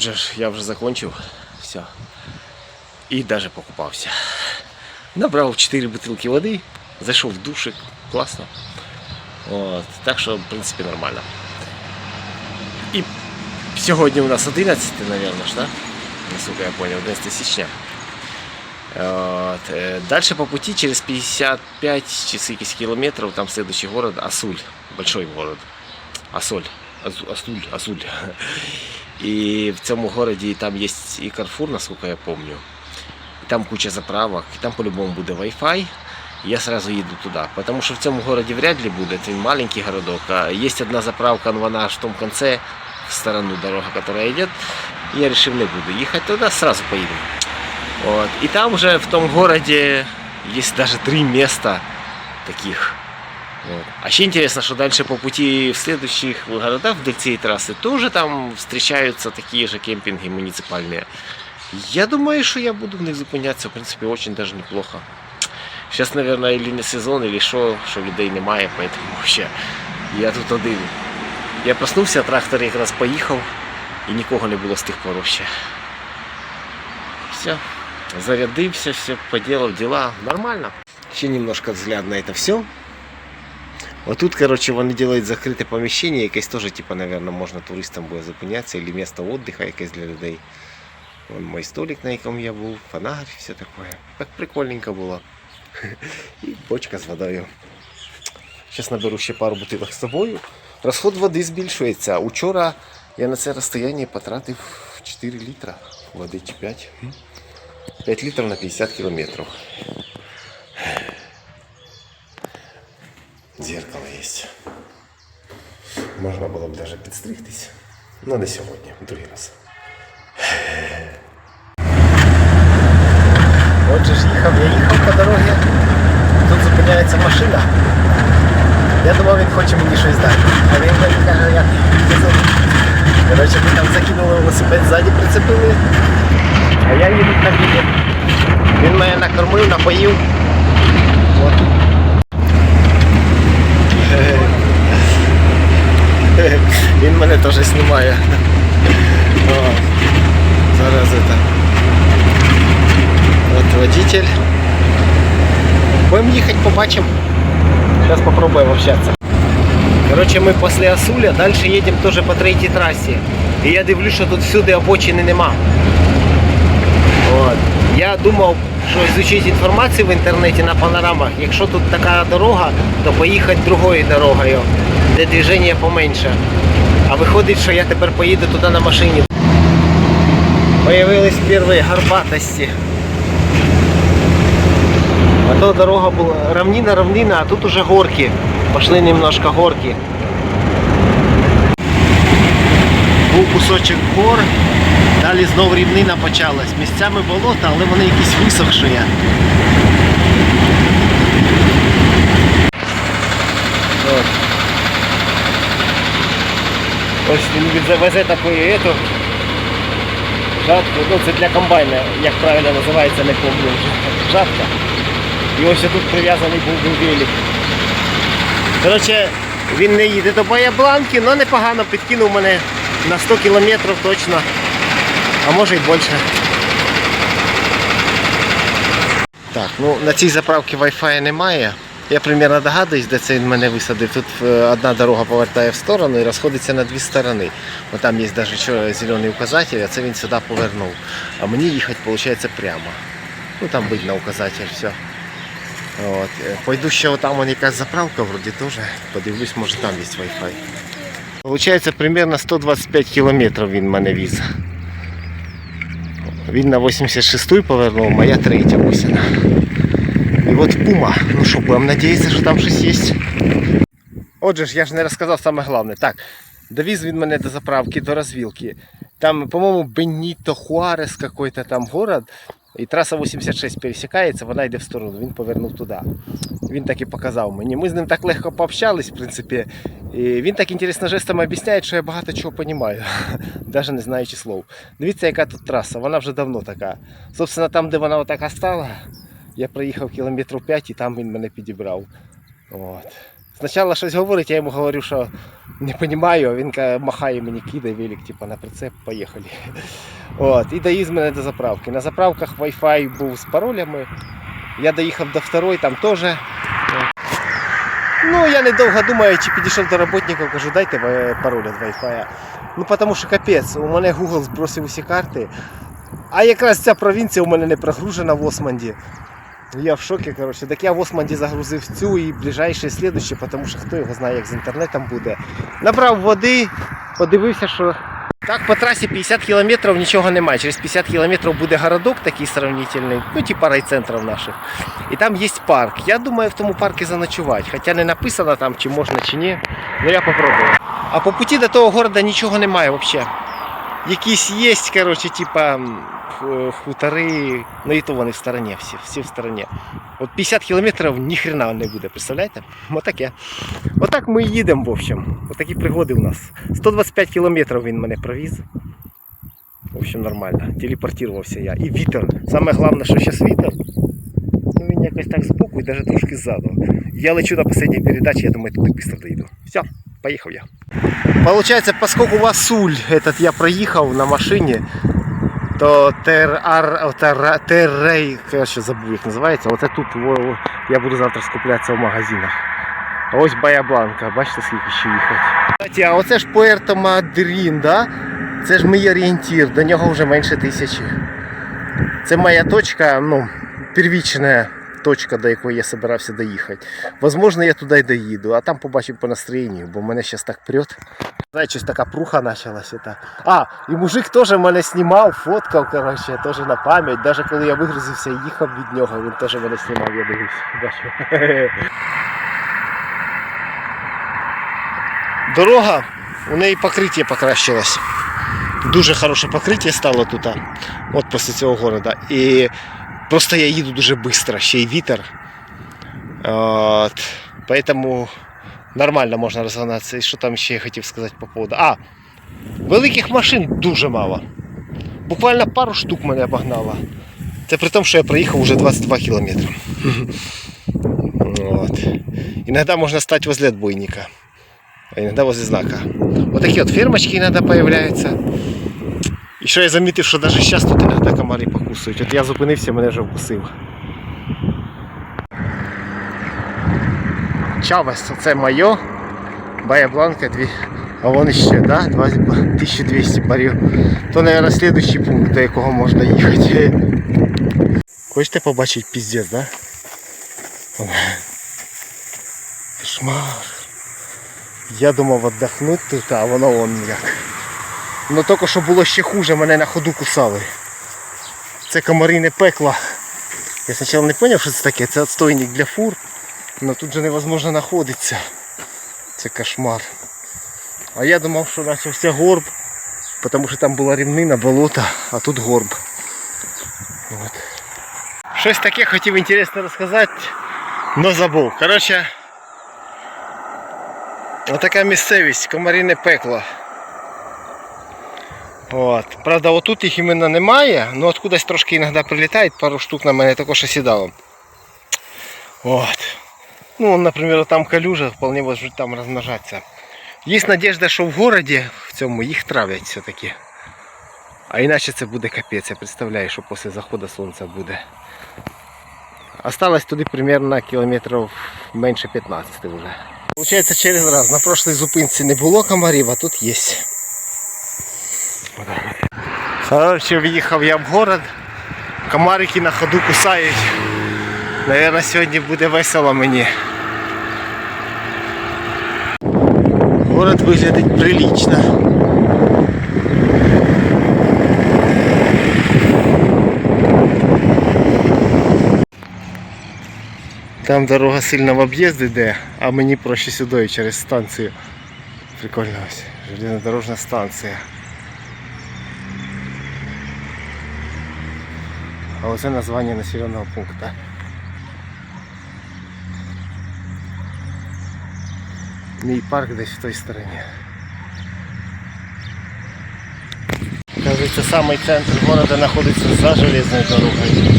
Отже ж, я вже закончив. Все. І навіть покупався. Набрав 4 бутилки води, зайшов в душик, класно. От, так що, в принципі, нормально. І сьогодні у нас 11, мабуть, ж, да? насколько я понял, 11 січня. От, е, Дальше по пути через 55 чи скількись кілометрів, там следующий город Асуль, большой город. Асоль, Азу- Асуль, Асуль. І в цьому городі там є і Карфур, насколько я помню. І там куча заправок, і там по-любому буде Wi-Fi. Я сразу їду туди. Потому що в цьому городі вряд ли буде, це маленький городок. А є одна заправка, но вона аж в тому конце, в сторону дорога, которая йде. Я решил не буду їхати туди, сразу поїдемо. Вот. И там уже в том городе есть даже три места таких. Вот. А еще интересно, что дальше по пути в следующих городах вдоль всей трассы тоже там встречаются такие же кемпинги муниципальные. Я думаю, что я буду в них зупинятися, в принципе, очень даже неплохо. Сейчас, наверное, или не сезон, или що, що людей немає, поэтому вообще я тут один. Я проснувся, трактор якраз поїхав, і нікого не було з тих пор вообще. Все, зарядився, все, поделал дела, нормально. Ще немножко взгляд на это все. Вот тут, короче, вони делают закрите помещение, якесь теж, типа, наверное, можна туристам буде зупинятися, или место отдыха якесь для людей. Вон мой столик, на якому я був, фонарь, все такое. Так прикольненько було. І бочка з водою. Зараз наберу ще пару бутилок з собою. Розход води збільшується. Учора я на це розстояння потратив 4 літра води чи 5. 5 літрів на 50 кілометрів. Можна було б навіть підстригтись. Ну не сьогодні, другий раз. Отже ж їхав, я їхав по дорозі. Тут зупиняється машина. Я думав, він хоче мені щось дати. А він мені каже, як. Коротше, ми там закинули велосипед ззаді прицепили. А я їду в кабіні. Він мене накормив, напоїв. От. Теж знімає. О, зараз это. От водитель. Будем ехать, побачим. Сейчас попробуем общаться. Короче, ми після Асуля далі їдемо теж по третій трасі. І я дивлюсь, що тут всюди обочини нема. От. Я думав, що изучити інформацію в інтернеті на панорамах. Якщо тут така дорога, то поїхати другою дорогою, де движення поменше. А виходить, що я тепер поїду туди на машині. Появились перші горбатості. А то дорога була равнина, равнина, а тут уже горки. Пошли немножко горки. Був кусочок гор, далі знов рівнина почалась. Місцями болота, але вони якісь висохші. Він відвезе таку ету жатку, ну це для комбайна, як правильно називається, не пам'ятаю. Жатка. І ось тут прив'язаний був велик. Коротше, він не їде до Баябланки, але непогано підкинув мене на 100 кілометрів точно, а може й більше. Так, ну на цій заправці Wi-Fi немає. Я примерно догадуюсь, де це він мене висадив. Тут е, одна дорога повертає в сторону і розходиться на дві сторони. О, там є навіть зелений указатель, а це він сюди повернув. А мені їхати, виходить, прямо. Ну там видно указатель, все. От. е, Пойду ще вон якась заправка вроді теж. Подивлюсь, може там є Wi-Fi. Получається, примерно 125 кілометрів він мене віз. Він на 86-ю повернув, моя третя бусина. І от пума. Ну що, будемо надіятися, що там щось є. Отже ж, я ж не розказав саме головне. Так, довіз він мене до заправки, до розвілки. Там, по-моєму, Беніто Хуарес какой-то там город. І траса 86 пересікається, вона йде в сторону. Він повернув туди. Він так і показав мені. Ми з ним так легко пообщались, в принципі. І він так інтересно жестами об'ясняє, що я багато чого розумію, навіть не знаючи слов. Дивіться, яка тут траса, вона вже давно така. Собственно, там, де вона отака стала, я проїхав кілометрів 5 і там він мене підібрав. От. Спочатку щось говорить, я йому говорю, що не розумію, а він махає мені, кидає велик, типу, на прицеп, поїхали. От, і доїзд мене до заправки. На заправках Wi-Fi був з паролями. Я доїхав до второї, там теж. Ну, я недовго думаю, чи підійшов до роботників, кажу, дайте пароль від Wi-Fi. Ну, тому що капець, у мене Google збросив усі карти. А якраз ця провінція у мене не прогружена в Османді. Я в шокі, коротше. Так я в Османді загрузив цю і ближайші слідущі, тому що хто його знає, як з інтернетом буде. Набрав води, подивився, що так по трасі 50 кілометрів нічого немає. Через 50 кілометрів буде городок такий сравнительний, ну типа райцентрів наших. І там є парк. Я думаю в тому парку заночувати. Хоча не написано там, чи можна, чи ні. Ну я попробую. А по путі до того города нічого немає взагалі. Якісь є, коротше, типа х- хутори, ну і то вони в стороні, всі, всі в стороні. От 50 кілометрів ніхрена не буде, представляєте? Отаке. Отак ми їдемо, в общем. Отакі пригоди у нас. 125 кілометрів він мене провіз. В общем, нормально. Телепортувався я. І вітер. Саме головне, що зараз вітер. Ну він якось так збоку і навіть трошки ззаду. Я лечу на останній передачі, я думаю, туди швидко доїду. Все, поїхав я. Получается, поскольку Васуль этот я проїхав на машині, то Террей, короче, забув як називається. Оце тут во- во, я буду завтра скуплятися в магазинах. А ось Бая Бланка, бачите, скільки ще їхати. Кстати, а оце ж Пуерто Мадрін, да? Це ж мій орієнтір, до нього вже менше тисячі. Це моя точка, ну, первічна точка, до якої я собирався доїхати. Возможно, я туди й доїду, а там побачимо по настроєнню, бо мене зараз так прет. Знаєш, щось така пруха почалася. Та. А, і мужик теж мене знімав, фоткав, коротше, теж на пам'ять. Навіть коли я вигрузився і їхав від нього, він теж мене знімав, я дивився. Дорога, у неї покриття покращилось. Дуже хороше покриття стало тут, от після цього города. І просто я їду дуже швидко, ще й вітер. От, поэтому нормально можна розгонатися. І що там ще я хотів сказати по поводу. А, великих машин дуже мало. Буквально пару штук мене обогнало. Це при тому, що я проїхав уже 22 кілометри. От. Іноді можна стати возле отбойника, а іноді возле знака. Вот такі от фермочки іноді появляються. І що я замітив, що навіть зараз тут іноді комари покусують. От я зупинився, мене вже вкусив. Чавес, це моє. Бая Бланка, дві. А вон ще, да? 1200 барів. То, мабуть, следующий пункт, до якого можна їхати. Хочете побачити піздець, да? Кошмар. Я думав віддохнути тут, а воно вон як. Ну тільки що було ще хуже, мене на ходу кусали. Це комарине пекло. Я спочатку не зрозумів, що це таке. Це отстойник для фур. Но тут же невозможно знаходитися. Це кошмар. А я думав, що почався горб, тому що там була рівнина, болото, а тут горб. От. Щось таке хотів інтересно розказати, но забув. Коротше, отака місцевість, комаріне пекло. От. Правда, отут їх іменно немає, але откудись трошки іноді прилітають, пару штук на мене також осідало. Вот. Ну, например, там калюжа, вполне может там размножаться. Есть надежда, що в городі в цьому їх травлять все-таки. А іначе це буде капець, я представляю, що після заходу сонця буде. Осталось туди примерно кілометрів менше 15 вже. Получається через раз. На прошлій зупинці не було комарів, а тут є. Короче, в'їхав я в город. Комарики на ходу кусають. Наверное, сьогодні буде весело мені. Город виглядить прилично. Там дорога сильно в об'їзд йде, а мені проще сюди через станцію. Прикольно ось. Железнодорожна станція. А оце названня населеного пункту. Мій парк десь в той стороні. Кажется, самий центр города знаходиться за железною дорогою.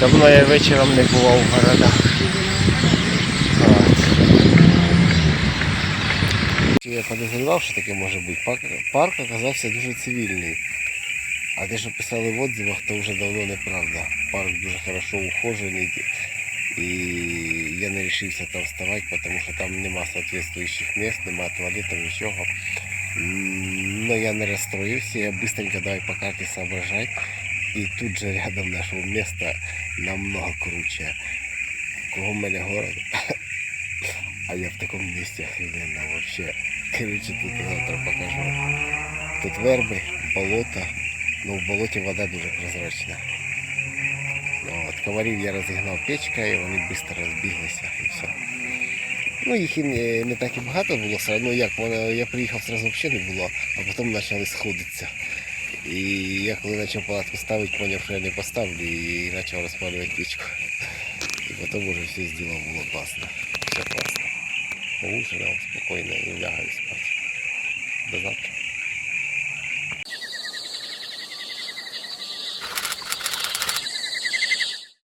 Давно я вечором не бував в городах. От. Я подозрівав, що таке може бути. Парк, парк оказався дуже цивільний. А те, що писали в отзывах, то вже давно неправда. Парк дуже хорошо ухожений. І я не вирішився там вставати, тому що там нема соответствуючих місць, нема туалетів, нічого. Но я не розстроївся, я быстренько давай по карті соображать. І тут же рядом нашего места намного круче. Кругом мене город. А я в таком месте охрененно вообще. Короче, тут завтра покажу. Тут верби, болото. Ну в болоті вода дуже прозрачна. От, комарів я розігнав печкою, вони швидко розбіглися і все. Ну, їх і не, не так і багато було, одно як воно, я приїхав одразу взагалі не було, а потім почали сходитися. І я коли почав палатку ставити, зрозумів, що я не поставлю і почав розпалювати печку. І потім уже все зробило було класно. Класно. Поужинав спокійно і лягаю спати. До завтра.